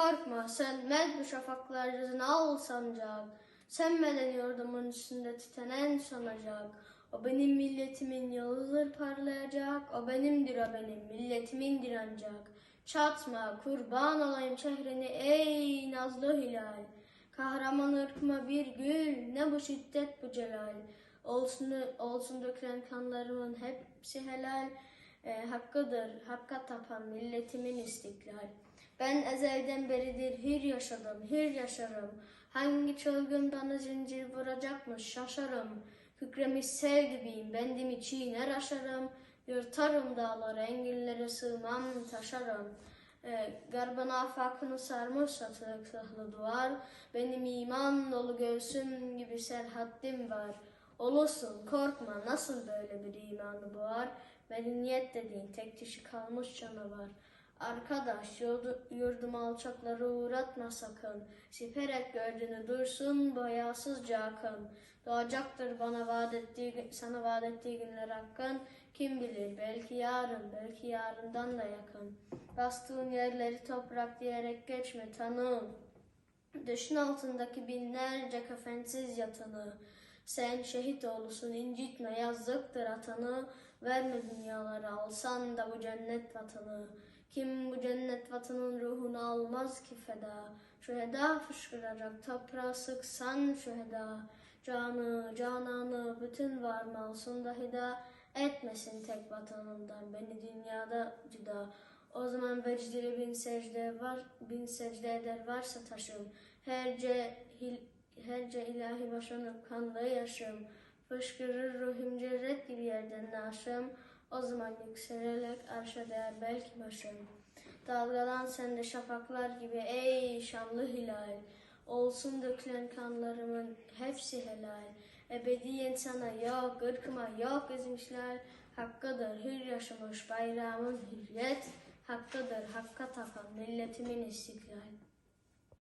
Korkma sönmez bu şafaklar al sancak. Sönmeden yurdumun üstünde titenen sonacak. O benim milletimin yıldızır parlayacak. O benimdir o benim milletimindir ancak. Çatma kurban olayım şehrini ey nazlı hilal. Kahraman ırkıma bir gül ne bu şiddet bu celal. Olsun, olsun dökülen kanlarımın hepsi helal. E, hakkıdır hakka tapan milletimin istiklal. Ben ezelden beridir hür yaşadım, hür yaşarım. Hangi çılgın bana zincir vuracakmış şaşarım. Kükremiş sel gibiyim, bendimi çiğner aşarım. Yırtarım dağları, engillere sığmam, taşarım. Ee, garban afakını sarmış satılık sahlı duvar. Benim iman dolu göğsüm gibi serhaddim var. Olursun korkma nasıl böyle bir imanı boğar. Medeniyet dediğin tek kişi kalmış canavar. Arkadaş yurdu, yurdum alçakları uğratma sakın. Siperek gördüğünü dursun boyasızca akın. Doğacaktır bana vaat ettiği, sana vaat ettiği günler hakkın. Kim bilir belki yarın, belki yarından da yakın. Bastığın yerleri toprak diyerek geçme tanığım. Düşün altındaki binlerce kafensiz yatanı. Sen şehit oğlusun incitme yazıktır atanı. Verme dünyaları alsan da bu cennet vatanı. Kim bu cennet vatanın ruhunu almaz ki feda. Şüheda fışkıracak toprağa sıksan şüheda. Canı, cananı, bütün var malsın da hida. Etmesin tek vatanından beni dünyada cida. O zaman vecdiri bin secde var, bin secde eder varsa taşım. Herce, hil, herce ilahi başlanıp kanlı yaşım. Fışkırır ruhum cerret gibi yerden naşım. O zaman yükselerek arşa değer belki başım. Dalgalan sende şafaklar gibi ey şanlı hilal. Olsun dökülen kanlarımın hepsi helal. Ebediyen sana yok, ırkıma yok ezmişler. Hakkıdır hür yaşamış bayrağımın hürriyet. Hakkıdır hakka tapan milletimin istiklal.